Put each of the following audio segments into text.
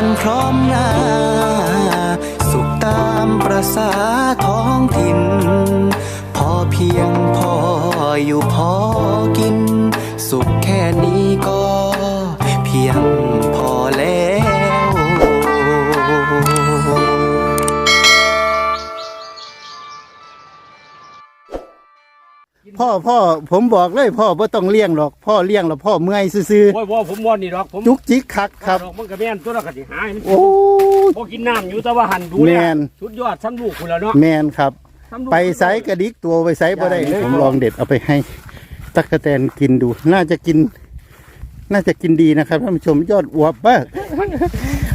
กันพร้อมหน้า สุขตามประสาท้องถิ่น พอเพียงพออยู่พอกิน สุขแค่นี้ก็เพียง พ่อพ่อผมบอกเลยพ่อบ่ต้องเลี้ยงหรอก พ่อเลี้ยงแล้วพ่อเมื่อยซื่อโอ้ยบ่ผมบ่นี่ดอกผมๆจุกจิกคักครับ ดอกมันก็แม่นตัวละก็สิหายโอ้ บ่กินน้ำอยู่แต่ว่าหันดูแลแม่น สุดยอดซ้ำลูกคุณแล้วเนาะแมนครับ ซ้ำลูกไปไซกระดิกตัวไปไซบ่ได้ได้เลยผมลองเด็ดเอาไปให้ตักกะแตนกินดู น่าจะกิน น่าจะกินดีนะครับท่านผู้ชมยอดอวบมาก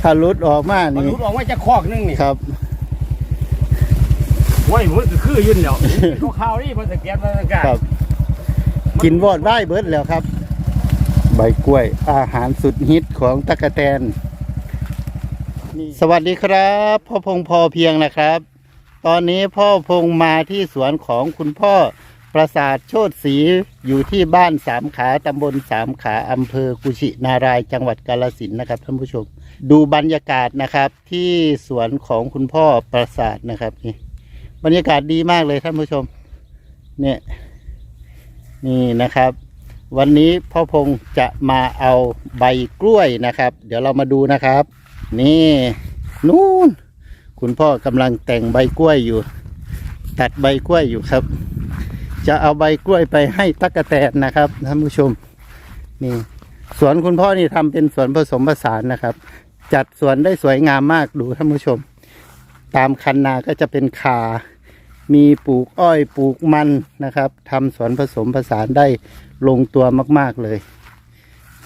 ถ้ารุดออกมามันนี่รุดออกมาจากคอกนึงนี่ครับ โอ้ยมันก็คือยืนแล้วข้าวๆนี่มันสแกนมันสแกนครับ กินวอดไว้เบิดแล้วครับ ใบกล้วย อาหารสุดฮิตของตักกะแตนนี่สวัสดีครับพ่อพงพอเพียงนะครับ ตอนนี้พ่อพงมาที่สวนของคุณพ่อประสาทโชติศรีอยู่ที่บ้านสามขาตำบลสามขาอำเภอกุชินารายจังหวัดกาลสินธุ์นะครับท่านผู้ชม ดูบรรยากาศนะครับที่สวนของคุณพ่อประสาทนะครับนี่ บรรยากาศดีมากเลยท่านผู้ชม เนี่ย นี่นะครับ วันนี้พ่อพงจะมาเอาใบกล้วยนะครับ เดี๋ยวเรามาดูนะครับ นี่นู่นคุณพ่อกำลังแต่งใบกล้วยอยู่ ตัดใบกล้วยอยู่ครับ จะเอาใบกล้วยไปให้ตั๊กแตนนะครับท่านผู้ชม นี่สวนคุณพ่อนี่ทำเป็นสวนผสมผสานนะครับ จัดสวนได้สวยงามมากดูท่านผู้ชม ตามคันนาก็จะเป็นขา มีปลูกอ้อยปลูกมันนะครับทำสวนผสมผสานได้ลงตัวมาก ๆเลย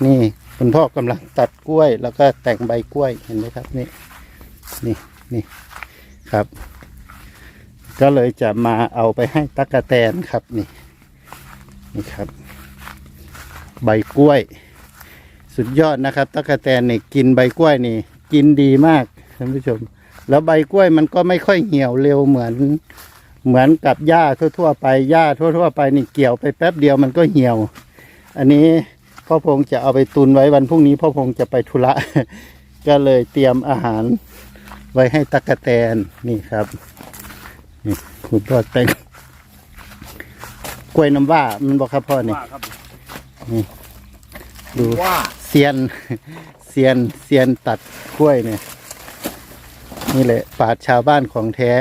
นี่คุณพ่อกำลังตัดกล้วย แล้วก็แต่งใบกล้วยเห็นไหมครับนี่นี่นี่ครับ ก็เลยจะมาเอาไปให้ตักกะแตนครับนี่นี่ครับ ใบกล้วย สุดยอดนะครับตักกะแตนนี่กินใบกล้วยนี่ กินดีมากท่านผู้ชม แล้วใบกล้วยมันก็ไม่ค่อยเหี่ยวเร็วเหมือน เหมือนกับหญ้าทั่วๆไปหญ้าทั่ว ๆ ไปนี่เกี่ยวไปแป๊บเดียวมันก็เหี่ยว อันนี้พ่อพงจะเอาไปตุนไว้วันพรุ่งนี้พ่อพงจะไปธุระ ก็เลยเตรียมอาหารไว้ให้ตักกะแตนนี่ครับนี่คุณพ่อแต่งกล้วยน้ำว่ามันบอกครับพ่อนี่ว่าครับดูว่าเซียนเซียนเซียนตัดกล้วยเนี่ยนี่แหละปราดชาวบ้านของแท้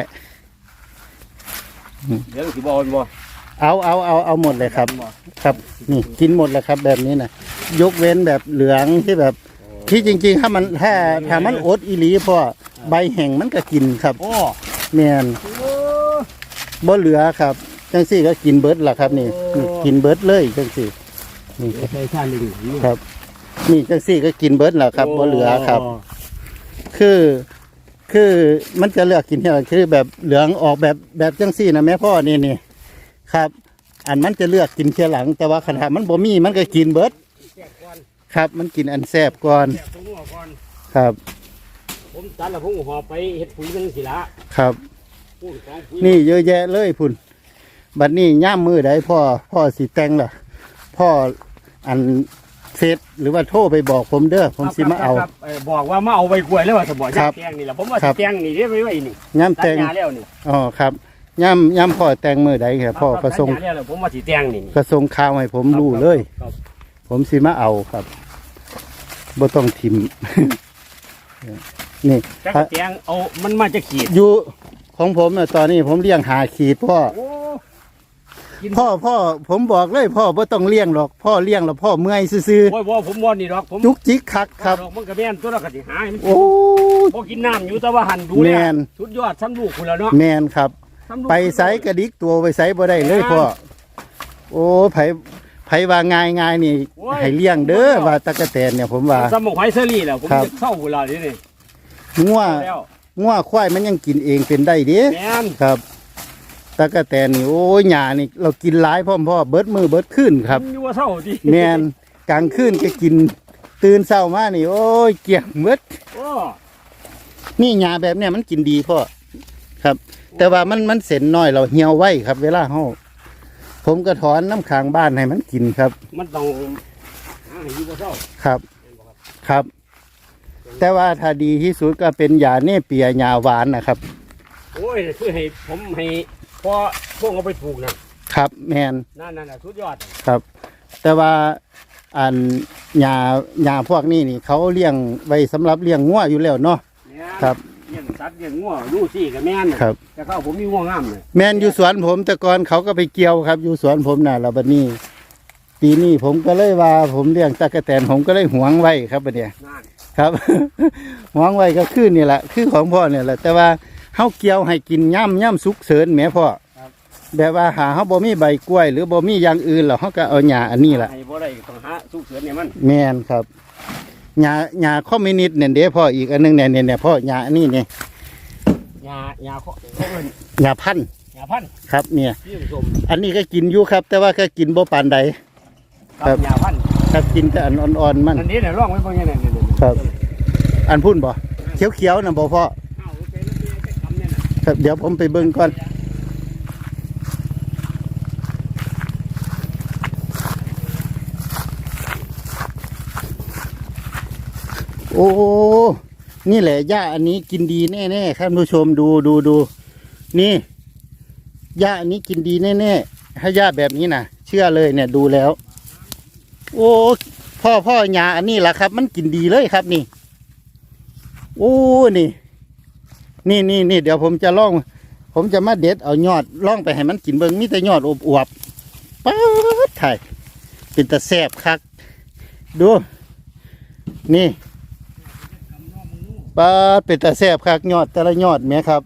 เดี๋ยวสิบ่เอาบ่เอาเอาเอาเอาหมดเลยครับ ครับ นี่กินหมดเลยครับแบบนี้นะยกเว้นแบบเหลืองที่แบบที่จริงๆ ถ้ามันถ้าถ้ามันอดอีหลีเพราะใบแห้งมันก็กินครับโอ้แมนบ่เหลือครับจังสี่ก็กินเบิร์ดล่ะครับนี่นี่กินเบิร์ดเลยจังสี่นี่ครับใช่ใช่เลยนี่ครับ นี่จังสี่ก็กินเบิร์ดล่ะครับบ่เหลือครับ คือ คือมันจะเลือกกินที่ไหนคือแบบเหลืองออกแบบแบบจังสี่นะแม่พ่อนี่นี่ครับ อันมันจะเลือกกินเทียหลัง แต่ว่าขนาดมันบ่มีมันก็กินเบิดแจกก่อนครับ มันกินอันแซบก่อนแจกตรงหัวก่อน ครับ ผมตัดแล้วผมก็ห่อไปเฮ็ดปุ๋ยนึงสิละครับปุ๋ยของปุ๋ยนี่เยอะแยะเลยพุ่น บัดนี้ย่ามมือได้พ่อพ่อสีแตงล่ะ พ่ออัน เฟซหรือว่าโทรไปบอกผมเด้อผมสิมาเอา ครับครับบอกว่ามาเอาใบกล้วยแล้วว่าสมบ่ครัจะบแตงนี่แหละผมว่าครัสิบแตงนี่เรียกไว้ไว้นี่ย่ามตัแตดงหญ้าแล้วนี่อ๋อครับย่ามย่ามพ่อแตงมือได้ครับพ่อคกบระทรงตัดหญ้าแล้วผมว่าสิแตงนี่กระทรงข่าวให้ผมรู้เลย ครับผมสิมาเอาครับบ่ต้องทิม นี่จักรแตงเอามันมาจะขีดอยู่ของผมน่ะตอนนี้ผมเลี้ยงหาขีดพ่อโอ้ กินพ่อพ่อผมบอกเลยพ่อบ่ต้องเลี้ยงหรอก พ่อเลี้ยงแล้วพ่อเมื่อยซื่อโอ้ยบ่ผมบ่นี่ดอกผมๆจุกจิกคักครับ ดอกมันก็แม่นตัวละก็สิหายโอ้ บ่กินน้ำอยู่แต่ว่าหันดูแลแม่น สุดยอดซ้ำลูกคุณแล้วเนาะแมนครับ ซ้ำลูกไปไสกระดิกตัวไปไสบ่ได้เลยพ่อโอ้ไผไผว่าง่ายง่ายๆนี่ให้เลี้ยงเด้อว่าตะกะแตนเนี่ยผมว่าสมองไฟเซอรี่แล้วผมครับ จะเข้าเวลานี้นี่งัวแล้วงัวควายมันยังกินเองเป็นได้เด้แม่นครับ ตะกะแตนนี่โอ้ยหญ้านี่เรากินหลายพ่อมพ่อเบิดมือเบิดขึ้นครับอยู่ว่าเศร้าดิแมนกลางคืนก็กิน ตื่นเช้ามานี่ โอ้ยเกลี่ยงเบิดโอ้นี่หญ้าแบบเนี้ยมันกินดีพ่อครับ แต่ว่ามันมันเส้นน้อยเราเหี่ยวไว้ครับ เวลาเฮาผมก็ถอนน้ำค้างบ้านให้มันกินครับ มันต้องหาให้อยู่ว่าเศร้าครับ ครับตรงแต่ว่าถ้าดีที่สุดก็เป็นยาเนเปียยาหวานนะครับ โอ้ยคือให้ผมให้พ อพวกเอาไปปลูกน่ะครับแมนนั่นนั่นน่ะสุดยอดครับ แต่ว่าอันยายาพวกนี้นี่เขาเลี้ยงไว้สำหรับเลี้ยงงัวอยู่แล้วเนาะ เนี่ยครับ เลี้ยงสัตว์เลี้ยงงัวดูสิกับแม่นน่ะครับ แต่เขาผมมีงัวงามเลยแมนอยู่สวนผมแต่ก่อนเขาก็ไปเกี่ยวครับ อยู่สวนผมน่ะแล้วบัดนี้ ปีนี้ผมก็เลยว่าผมเลี้ยงตะกะแตนผมก็เลยหวงไว้ครับบัดเนี้ย นั่นครับ หวงไว้ก็คือนี่แหละคือของพ่อเนี่ยแหละแต่ว่า เฮาเกี่ยวให้กินย่ำย่ำสุกเสริญแหมพ่อแบบว่าหาเฮาบ่มีใบกล้วย หรือบ่มีอย่างอื่นหรอกเฮาก็เอาหญ้าอันนี้ล่ะให้บ่ได้ต้องหาสุกเสือเนี่ยมันแม่นครับหญ้าหญ้าคอมมิวนิสต์เนี่ยเด้พ่ออีกอันหนึงเนี่ยเนี่ยเนี่ยพ่อหญ้าอันนี้เนี่ยยายาเขาเขาเอิ้นหญ้าพันธุ์ยาพันธุ์ครับเนี่ยที่ผสมอันนี้ก็กินอยู่ครับ แต่ว่าก็กินบ่ปานใด ครักับบยาพันธุ์ครับกินแต่อันอ่อนๆมัน อันนี้เนี่ยร่องไว้บางอย่างเนี่ยเนี่ยครับ อันพุ่นบ่เขียวๆน่ะบ่พ่อ ครับ เดี๋ยวผมไปเบิ่งก่อนโอ้นี่แหละหญ้าอันนี้กินดีแน่ๆท่านผู้ชมดูดูดูนี่หญ้าอันนี้กินดีแน่ๆถ้าหญ้าแบบนี้นะเชื่อเลยเนี่ยดูแล้ว โอ้พ่อพ่อหญ้าอันนี้แหละครับ มันกินดีเลยครับนี่ โอ้นี่ นี่นี่นี่เดี๋ยวผมจะล่อง ผมจะมาเด็ดเอายอดล่องไปให้มันกินเบิ่งมีแต่ยอดอวบป๊าดไทยเป็นตะแซบคัก ดู นี่ป๊าดเป็นตะแซบคักยอดแต่ละยอดแหมครับ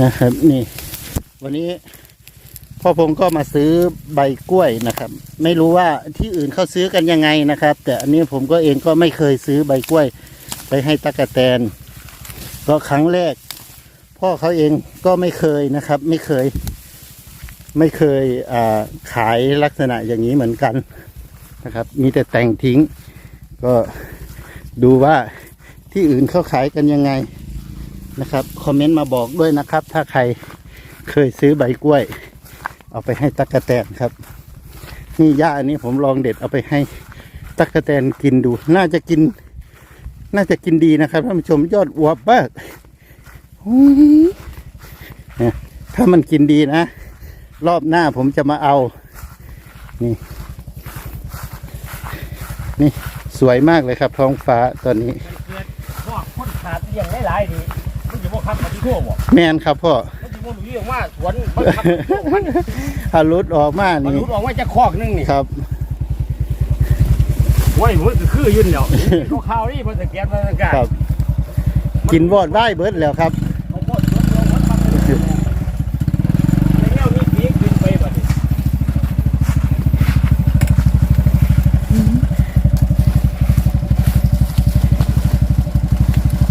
นะครับ นี่ วันนี้พ่อพงก็มาซื้อใบกล้วยนะครับ ไม่รู้ว่าที่อื่นเขาซื้อกันยังไงนะครับ แต่อันนี้ผมก็เองก็ไม่เคยซื้อใบกล้วย ไปให้ตะกะแตน ก็ครั้งแรก พ่อเขาเองก็ไม่เคยนะครับ ไม่เคย ไม่เคยขายลักษณะอย่างนี้เหมือนกันนะครับ มีแต่แต่งทิ้ง ก็ดูว่าที่อื่นเขาขายกันยังไงนะครับคอมเมนต์มาบอกด้วยนะครับ ถ้าใครเคยซื้อใบกล้วย เอาไปให้ตักกะแตนครับ นี่ย่าอันนี้ผมลองเด็ดเอาไปให้ตักกะแตนกินดู น่าจะกิน น่าจะกินดีนะครับท่านผู้ชมยอดอวบมากอุ๊ยเนี่ยถ้ามันกินดีนะ รอบหน้าผมจะมาเอา นี่ นี่สวยมากเลยครับ ท้องฟ้าตอนนี้เกิดพวกคนขาดเลี้ยงหลายๆนี่มันจะบ่คับมาที่ทั่วบ่แมนครับพ่อมันจะบ่รู้เรื่องว่าสวนมันคับมาที่ทั่วมันถ้ารุดออกมามันนี่รู้ออกว่าจะคอกนึงนี่ครับ โอ้ยมันก็คือยืนเดียวเขาข่าวนี่มันจะแก้มันจะกล้าครับ กินวอดไว้เบิดแล้วครับเขาโคตรสวนเรามันทำเป็นแล้วมีปีกขึ้นไปบัดนี้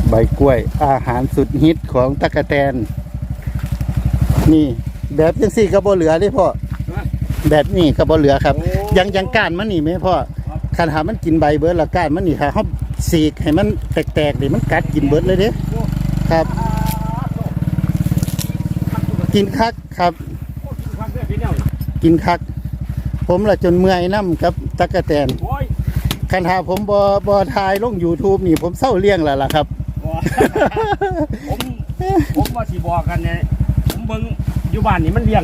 ใบกล้วย อาหารสุดฮิตของตะกะแตน นี่แบบยังสี่กระโบเหลือเลยพ่อแบบนี้กระโบเหลือครับ ยังยังก้านมันนี่ไหมพ่อ คันหามันกินใบเบิร์ดละก้านมันนี่ค่ะเขาสีกให้มันแตกๆดิมันกัดกินเบิร์ดเลยเด้ครับ กินคักครับ กินคัก ผมละจนเมื่อยน้ำกับตะกะแตนคันหาผมบอบอทายลง YouTube นี่ผมเศร้าเลี้ยงแล้วล่ะครับ ผมผมว่าสิบอกกันเนี่ยผมเบิ่งอยู่บ้านนี่มันเลี้ยง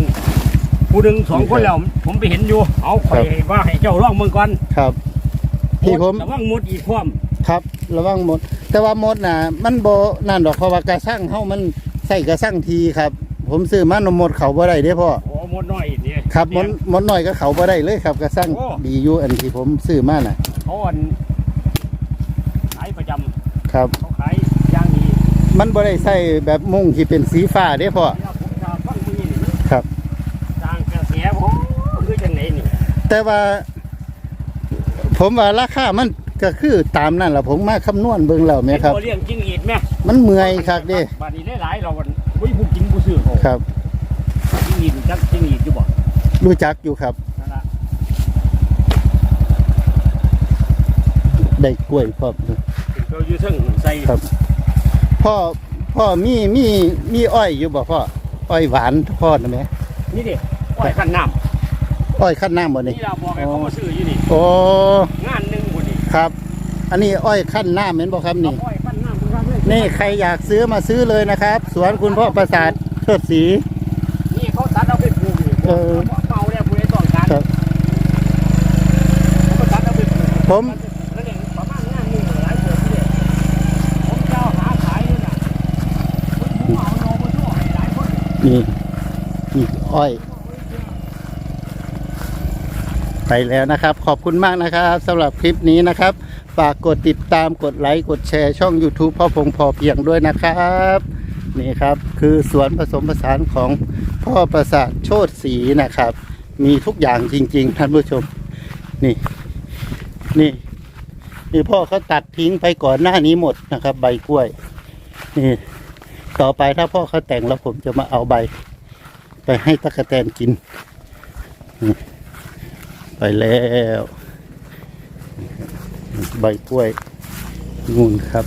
ผู้หนึ่งสองคนแล้วผมไปเห็นอยู่ เอาข่อยว่าให้เจ้าลองเมืองก่อนครับ ที่ผม ระวังมุดอีกความครับระวังหมด แต่ว่าหมดน่ะ มันโบนั่นดอกเพราะว่ากระสั่งเฮามันใส่กระสั่งทีครับ ผมซื้อมานมหมดเขาบ่ได้เด้พ่อโอ้มุดน้อยอีกนี่ครับหมดหมดหน่อยก็เขาบ่ได้เลยครับกระสั่งโอ้ดีอยู่อันที่ผมซื้อมาน่ะเขาอันขายประจำครับ เขาขายอย่างดีมันบ่ได้ใส่แบบมุ้งที่เป็นสีฟ้าเด้พ่อเวลาผมจะฟังที่นี่นี่มันครับ สร้างกระแสผมคือจังไหนนี่แต่ว่า ผมว่าราคามันก็คือตามนั่นแหละผมมาคำนวณเบิ่งแล้วแม่ครับเห็นบ่เลี้ยงจิ้งอีดแม่มันเมื่อยคักเด้บาดนี้หลายๆเราวันอุ้ยผู้กินผู้ซื้อเขาครับ จิ้งอีดจักจิ้งอีดอยู่บ่รู้จักอยู่ครับ นั่นล่ะได้กล้วยพร้อมเราอยู่เทึงใส่ครับ พ่อพ่อมีมีมีอ้อยอยู่บ่พ่ออ้อยหวานพ่อนะแม่นี่ดิอ้อยขันน้ำ อ้อยขั้นน้ำบ่นี่นี่เราบอกให้เขามาซื้ออยู่นี่โอ้งานหนึ่งคนนี่ครับ อันนี้อ้อยขั้นหน้าเหม็นบอกครับนี่ อ้อยปั้นน้ำครับเลยนี่ใครอยากซื้อมาซื้อเลยนะครับ สวนคุณพ่อประสาทเชิดสีนี่เขาตัดเอาไปปลูกนี่เออเมาแล้วผู้ใดต้องการครับ เขาก็ตัดเอาไปปลูกผม แล้วเนี่ยประมาณงานหนึงหลายเดือนเลยผมเจ้าหาขายอยู่น่ะผมเอาโนมาช่วยให้หลายคนนี่นี่อ้อย ไปแล้วนะครับ ขอบคุณมากนะครับสำหรับคลิปนี้นะครับ ฝากกดติดตามกดไลค์กดแชร์ช่อง YouTube พ่อพงพอเพียงด้วยนะครับนี่ครับคือสวนผสมผสานของพ่อประสาทโชดศรีนะครับ มีทุกอย่างจริง ๆ ท่านผู้ชม นี่ นี่นี่พ่อเขาตัดทิ้งไปก่อนหน้านี้หมดนะครับ ใบกล้วย นี่ ต่อไปถ้าพ่อเขาแต่งแล้วผมจะมาเอาใบ ไปให้ตะกะแตนกินนี่ ไปแล้ว ใบกล้วยงูนครับ